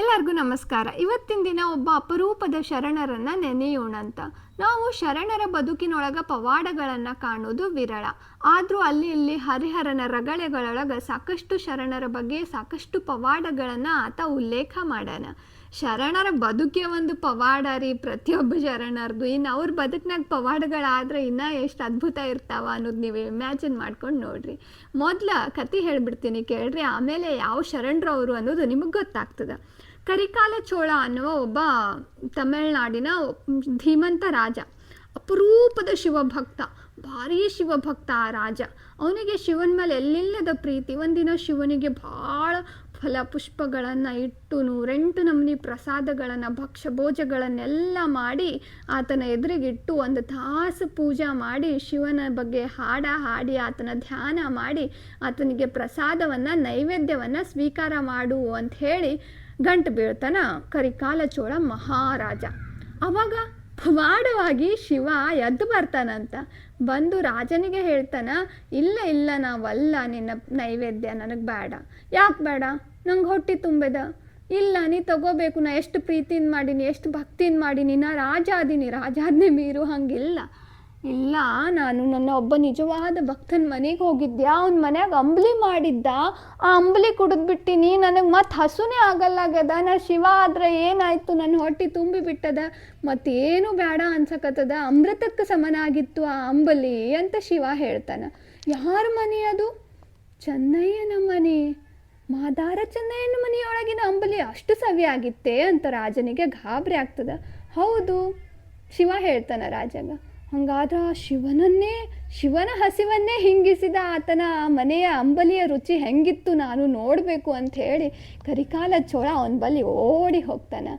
ಎಲ್ಲರಿಗೂ ನಮಸ್ಕಾರ. ಇವತ್ತಿನ ದಿನ ಒಬ್ಬ ಅಪರೂಪದ ಶರಣರನ್ನು ನೆನೆಯೋಣ ಅಂತ. ನಾವು ಶರಣರ ಬದುಕಿನೊಳಗ ಪವಾಡಗಳನ್ನು ಕಾಣೋದು ವಿರಳ. ಆದರೂ ಅಲ್ಲಿ ಇಲ್ಲಿ ಹರಿಹರನ ರಗಳೆಗಳೊಳಗ ಸಾಕಷ್ಟು ಶರಣರ ಬಗ್ಗೆ ಸಾಕಷ್ಟು ಪವಾಡಗಳನ್ನು ಆತ ಉಲ್ಲೇಖ ಮಾಡ್ಯಾನ ಶರಣರ ಬದುಕೆ ಒಂದು ಪವಾಡ ರೀ ಪ್ರತಿಯೊಬ್ಬ ಶರಣರದು. ಇನ್ನು ಅವ್ರ ಬದುಕಿನಾಗ ಪವಾಡಗಳಾದ್ರೆ ಇನ್ನೂ ಎಷ್ಟು ಅದ್ಭುತ ಇರ್ತಾವ ಅನ್ನೋದು ನೀವು ಇಮ್ಯಾಜಿನ್ ಮಾಡ್ಕೊಂಡು ನೋಡ್ರಿ. ಮೊದಲ ಕತೆ ಹೇಳ್ಬಿಡ್ತೀನಿ ಕೇಳ್ರಿ. ಆಮೇಲೆ ಯಾವ ಶರಣರು ಅವರು ಅನ್ನೋದು ನಿಮಗೆ ಗೊತ್ತಾಗ್ತದೆ. ಕರಿಕಾಲ ಚೋಳ ಅನ್ನುವ ಒಬ್ಬ ತಮಿಳ್ನಾಡಿನ ಧೀಮಂತ ರಾಜ. ಅಪರೂಪದ ಶಿವಭಕ್ತ, ಭಾರೀ ಶಿವಭಕ್ತ ಆ ರಾಜ. ಅವನಿಗೆ ಶಿವನ ಮೇಲೆ ಎಲ್ಲಿಲ್ಲದ ಪ್ರೀತಿ. ಒಂದಿನ ಶಿವನಿಗೆ ಭಾಳ ಫಲ ಪುಷ್ಪಗಳನ್ನು ಇಟ್ಟು ನೂರೆಂಟು ನಮೂನಿ ಪ್ರಸಾದಗಳನ್ನು, ಭಕ್ಷ್ಯ ಭೋಜಗಳನ್ನೆಲ್ಲ ಮಾಡಿ ಆತನ ಎದುರಿಗಿಟ್ಟು ಒಂದು ತಾಸು ಪೂಜಾ ಮಾಡಿ ಶಿವನ ಬಗ್ಗೆ ಹಾಡ ಹಾಡಿ ಆತನ ಧ್ಯಾನ ಮಾಡಿ ಆತನಿಗೆ ಪ್ರಸಾದವನ್ನು, ನೈವೇದ್ಯವನ್ನು ಸ್ವೀಕಾರ ಮಾಡು ಅಂತ ಹೇಳಿ ಗಂಟು ಬೀಳ್ತಾನ ಕರಿಕಾಲ ಚೋಳ ಮಹಾರಾಜ. ಅವಾಗ ಪವಾಡವಾಗಿ ಶಿವ ಎದ್ದು ಬರ್ತಾನಂತ. ಬಂದು ರಾಜನಿಗೆ ಹೇಳ್ತಾನ, ಇಲ್ಲ ಇಲ್ಲ, ನಾವಲ್ಲ, ನಿನ್ನ ನೈವೇದ್ಯ ನನಗೆ ಬೇಡ. ಯಾಕೆ ಬೇಡ? ನಂಗೆ ಹೊಟ್ಟೆ ತುಂಬಿದ. ಇಲ್ಲ, ನೀ ತಗೋಬೇಕು, ನಾ ಎಷ್ಟು ಪ್ರೀತಿಯಿಂದ ಮಾಡೀನಿ, ಎಷ್ಟು ಭಕ್ತಿಯಿಂದ ಮಾಡೀನಿ, ನಾ ರಾಜ ಅದೀನಿ ರಾಜಾದ್ನೇ ಮೀರು ಹಂಗಿಲ್ಲ. ಇಲ್ಲ, ನಾನು ನನ್ನ ಒಬ್ಬ ನಿಜವಾದ ಭಕ್ತನ ಮನೆಗೆ ಹೋಗಿದ್ದೆ ಅವ್ನ ಮನ್ಯಾಗ ಅಂಬ್ಲಿ ಮಾಡಿದ್ದ? ಆ ಅಂಬ್ಲಿ ಕುಡಿದ್ಬಿಟ್ಟಿನಿ ನನಗೆ ಮತ್ತೆ ಹಸುನೇ ಆಗಲ್ಲಾಗ್ಯದ ನಾ ಶಿವ ಆದ್ರೆ ಏನಾಯ್ತು? ನನ್ನ ಹೊಟ್ಟೆ ತುಂಬಿ ಬಿಟ್ಟದ. ಮತ್ತೇನು ಬೇಡ ಅನ್ಸಕತ್ತದ. ಅಮೃತಕ್ಕೆ ಸಮನಾಗಿತ್ತು ಆ ಅಂಬಲಿ ಅಂತ ಶಿವ ಹೇಳ್ತಾನ. ಯಾರ ಮನೆ ಅದು? ಚೆನ್ನಯ್ಯನ ಮನೆ. ಮಾದಾರ ಚೆನ್ನಯ್ಯನ ಮನೆಯೊಳಗಿನ ಅಂಬಲಿ ಅಷ್ಟು ಸವಿಯಾಗಿತ್ತೆ ಅಂತ ರಾಜನಿಗೆ ಗಾಬರಿ ಆಗ್ತದ. ಹೌದು, ಶಿವ ಹೇಳ್ತಾನ ರಾಜಗ. ಹಂಗಾದ್ರೆ ಶಿವನನ್ನೇ, ಶಿವನ ಹಸಿವನ್ನೇ ಹಿಂಗಿಸಿದ ಆತನ ಮನೆಯ ಅಂಬಲಿಯ ರುಚಿ ಹೆಂಗಿತ್ತು ನಾನು ನೋಡಬೇಕು ಅಂತ ಹೇಳಿ ಕರಿಕಾಲ ಚೋಳ ಅವನ ಬಳಿ ಓಡಿ ಹೋಗ್ತಾನೆ.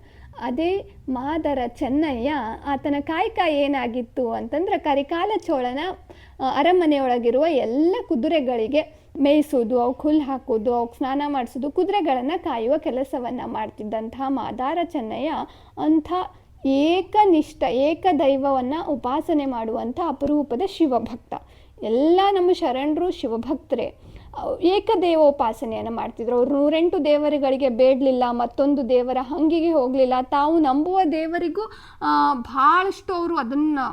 ಅದೇ ಮಾದರ ಚೆನ್ನಯ್ಯ, ಆತನ ಕಾಯಕ ಏನಾಗಿತ್ತು ಅಂತಂದ್ರೆ ಕರಿಕಾಲ ಚೋಳನ ಅರಮನೆಯೊಳಗಿರುವ ಎಲ್ಲ ಕುದುರೆಗಳಿಗೆ ಮೇಯಿಸೋದು ಅವಕ್ಕೆ ಹುಲ್ಲು ಹಾಕೋದು ಅವಕ್ಕೆ ಸ್ನಾನ ಮಾಡಿಸೋದು ಕುದುರೆಗಳನ್ನು ಕಾಯುವ ಕೆಲಸವನ್ನು ಮಾಡ್ತಿದ್ದಂಥ ಮಾದಾರ ಚೆನ್ನಯ್ಯ ಅಂಥ ಏಕನಿಷ್ಠ, ಏಕದೈವವನ್ನು ಉಪಾಸನೆ ಮಾಡುವಂಥ ಅಪರೂಪದ ಶಿವಭಕ್ತ. ಎಲ್ಲ ನಮ್ಮ ಶರಣರು ಶಿವಭಕ್ತರೇ. ಏಕದೇವೋಪಾಸನೆಯನ್ನು ಮಾಡ್ತಿದ್ರು. ಅವ್ರು ನೂರೆಂಟು ದೇವರುಗಳಿಗೆ ಬೇಡಲಿಲ್ಲ, ಮತ್ತೊಂದು ದೇವರ ಹಂಗಿಗೆ ಹೋಗಲಿಲ್ಲ. ತಾವು ನಂಬುವ ದೇವರಿಗೂ ಭಾಳಷ್ಟು ಅವರು ಅದನ್ನು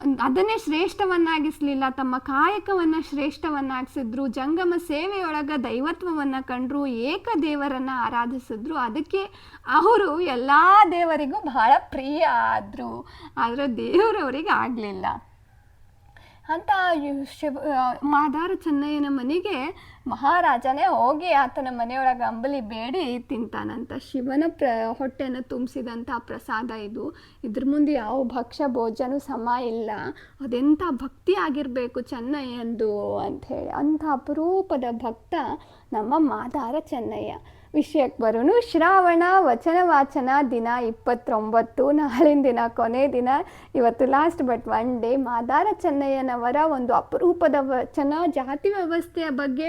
ಅದನ್ನೇ ಶ್ರೇಷ್ಠವನ್ನಾಗಿಸ್ಲಿಲ್ಲ. ತಮ್ಮ ಕಾಯಕವನ್ನ ಶ್ರೇಷ್ಠವನ್ನಾಗಿಸಿದ್ರು, ಜಂಗಮ ಸೇವೆಯೊಳಗ ದೈವತ್ವವನ್ನ ಕಂಡ್ರು, ಏಕ ದೇವರನ್ನ ಆರಾಧಿಸಿದ್ರು. ಅದಕ್ಕೆ ಅವರು ಎಲ್ಲ ದೇವರಿಗೂ ಬಹಳ ಪ್ರಿಯ ಆದ್ರು. ಆದ್ರೆ ದೇವರವರಿಗೆ ಆಗಲಿಲ್ಲ. ಅಂತ ಶಿವ ಮಾದಾರ ಚೆನ್ನಯ್ಯನ ಮನೆಗೆ ಮಹಾರಾಜನೇ ಹೋಗಿ ಆತನ ಮನೆಯೊಳಗೆ ಅಂಬಲಿ ಬೇಡಿ ತಿಂತಾನಂತ ಶಿವನ ಪ್ರ, ಹೊಟ್ಟೆನ ತುಂಬಿಸಿದಂಥ ಪ್ರಸಾದ ಇದು. ಇದ್ರ ಮುಂದೆ ಯಾವ ಭಕ್ಷ್ಯ ಭೋಜನ ಸಮ ಇಲ್ಲ. ಅದೆಂಥ ಭಕ್ತಿ ಆಗಿರಬೇಕು ಚೆನ್ನಯ್ಯಂದು ಅಂಥೇಳಿ ಅಂಥ ಅಪರೂಪದ ಭಕ್ತ ನಮ್ಮ ಮಾದಾರ ಚೆನ್ನಯ್ಯ. ವಿಷಯಕ್ಕೆ ಬರೋನು ಶ್ರಾವಣ ವಚನ ವಾಚನ ದಿನ ಇಪ್ಪತ್ತೊಂಬತ್ತು. ನಾಳಿನ ದಿನ, ಕೊನೆ ದಿನ. ಇವತ್ತು last but one day Madara ಚೆನ್ನಯ್ಯನವರ ಒಂದು ಅಪರೂಪದ ವಚನ ಜಾತಿ ವ್ಯವಸ್ಥೆಯ ಬಗ್ಗೆ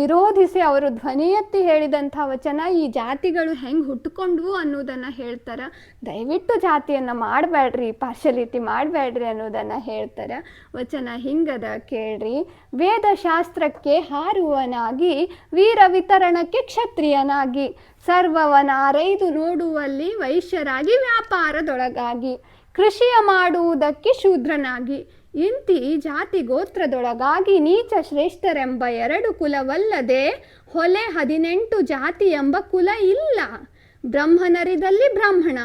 ವಿರೋಧಿಸಿ ಅವರು ಧ್ವನಿ ಎತ್ತಿ ಹೇಳಿದಂಥ ವಚನ ಈ ಜಾತಿಗಳು ಹೆಂಗೆ ಹುಟ್ಟುಕೊಂಡ್ವು ಅನ್ನೋದನ್ನು ಹೇಳ್ತಾರೆ. ದಯವಿಟ್ಟು ಜಾತಿಯನ್ನು ಮಾಡಬೇಡ್ರಿ ಪಾರ್ಶಲಿಟಿ ಮಾಡಬೇಡ್ರಿ ಅನ್ನೋದನ್ನು ಹೇಳ್ತಾರೆ. ವಚನ ಹಿಂಗದ ಕೇಳ್ರಿ. ವೇದಶಾಸ್ತ್ರಕ್ಕೆ ಹಾರುವನಾಗಿ ವೀರ ವಿತರಣಕ್ಕೆ ಕ್ಷತ್ರಿಯನಾಗಿ ಸರ್ವವನಾರೈದು ನೋಡುವಲ್ಲಿ ವೈಶ್ಯರಾಗಿ ವ್ಯಾಪಾರದೊಳಗಾಗಿ, ಕೃಷಿಯ ಮಾಡುವುದಕ್ಕೆ ಶೂದ್ರನಾಗಿ, ಇಂತಿ ಜಾತಿ ಗೋತ್ರದೊಳಗಾಗಿ ನೀಚ ಶ್ರೇಷ್ಠರೆಂಬ ಎರಡು ಕುಲವಲ್ಲದೆ ಹೊಲೆ ಹದಿನೆಂಟು ಜಾತಿ ಎಂಬ ಕುಲ ಇಲ್ಲ. ಬ್ರಹ್ಮನರಿದಲ್ಲಿ ಬ್ರಾಹ್ಮಣ,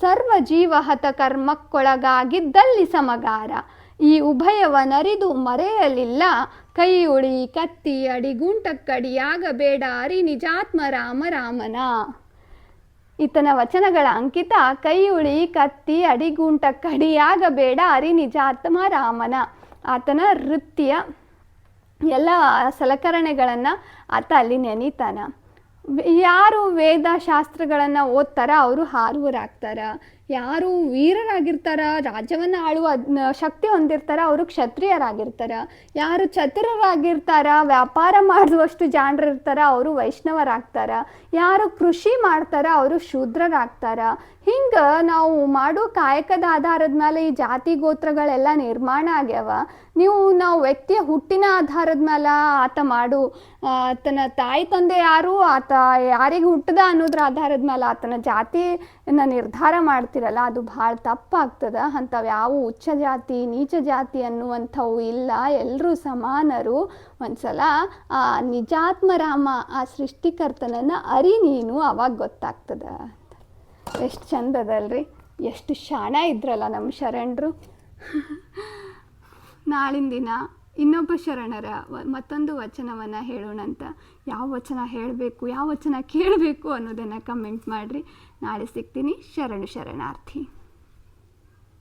ಸರ್ವ ಜೀವಹತ ಕರ್ಮಕ್ಕೊಳಗಾಗಿದ್ದಲ್ಲಿ ಸಮಗಾರ, ಈ ಉಭಯವನರಿದು ಮರೆಯಲಿಲ್ಲ. ಕೈ ಉಳಿ, ಕತ್ತಿ ಅಡಿಗುಂಟಕ್ಕಡಿಯಾಗಬೇಡ ಅರಿ ನಿಜಾತ್ಮ ರಾಮ ರಾಮನ. ಈತನ ವಚನಗಳ ಅಂಕಿತ, ಕೈ ಉಳಿ, ಕತ್ತಿ ಅಡಿಗುಂಟಕ್ಕಡಿಯಾಗಬೇಡ ಅರಿ ನಿಜಾತ್ಮ ರಾಮನ. ಆತನ ವೃತ್ತಿಯ ಎಲ್ಲ ಸಲಕರಣೆಗಳನ್ನು ಆತ ಅಲ್ಲಿ ನೆನೀತಾನ. ಯಾರು ವೇದ ಶಾಸ್ತ್ರಗಳನ್ನು ಓದ್ತಾರ, ಅವರು ಹಾರುವರಾಗ್ತಾರ ಯಾರು ವೀರರಾಗಿರ್ತಾರ, ರಾಜ್ಯವನ್ನ ಆಳುವ ಶಕ್ತಿ ಹೊಂದಿರ್ತಾರ, ಅವರು ಕ್ಷತ್ರಿಯರಾಗಿರ್ತಾರ. ಯಾರು ಚತುರರಾಗಿರ್ತಾರ ವ್ಯಾಪಾರ ಮಾಡುವಷ್ಟು ಜಾಣರಿರ್ತಾರ, ಅವರು ವೈಷ್ಣವರಾಗ್ತಾರ. ಯಾರು ಕೃಷಿ ಮಾಡ್ತಾರ, ಅವರು ಶೂದ್ರರಾಗ್ತಾರ. ಹಿಂಗ ನಾವು ಮಾಡೋ ಕಾಯಕದ ಆಧಾರದ ಮೇಲೆ ಈ ಜಾತಿ ಗೋತ್ರಗಳೆಲ್ಲ ನಿರ್ಮಾಣ ಆಗ್ಯಾವ. ನೀವು ನಾವು ವ್ಯಕ್ತಿಯ ಹುಟ್ಟಿನ ಆಧಾರದ ಮೇಲೆ ಆತ ಮಾಡು. ಆತನ ತಾಯಿ ತಂದೆ ಯಾರು, ಆತ ಯಾರಿಗೆ ಹುಟ್ಟದ ಅನ್ನೋದ್ರ ಆಧಾರದ ಮೇಲೆ ಆತನ ಜಾತಿನ ನಿರ್ಧಾರ ಮಾಡ್ತಿರಲ್ಲ ಅದು ಭಾಳ ತಪ್ಪಾಗ್ತದ. ಅಂಥವು ಯಾವ ಉಚ್ಚ ಜಾತಿ, ನೀಚ ಜಾತಿ ಅನ್ನುವಂಥವು ಇಲ್ಲ. ಎಲ್ಲರೂ ಸಮಾನರು. ಒಂದ್ಸಲ ಆ ನಿಜಾತ್ಮರಾಮ ಆ ಸೃಷ್ಟಿಕರ್ತನನ್ನು ಅರಿ ನೀನು, ಅವಾಗ ಗೊತ್ತಾಗ್ತದ ಎಷ್ಟು ಚಂದ ಅದಲ್ರಿ ಎಷ್ಟು ಶಾಣ ಇದ್ರಲ್ಲ ನಮ್ಮ ಶರಣರು. ನಾಳಿನ ದಿನ ಇನ್ನೊಬ್ಬ ಶರಣರ ಮತ್ತೊಂದು ವಚನವನ್ನು ಹೇಳೋಣಂತ ಯಾವ ವಚನ ಹೇಳಬೇಕು, ಯಾವ ವಚನ ಕೇಳಬೇಕು ಅನ್ನೋದನ್ನು ಕಮೆಂಟ್ ಮಾಡಿರಿ. ನಾಳೆ ಸಿಗ್ತೀನಿ. ಶರಣು ಶರಣಾರ್ಥಿ.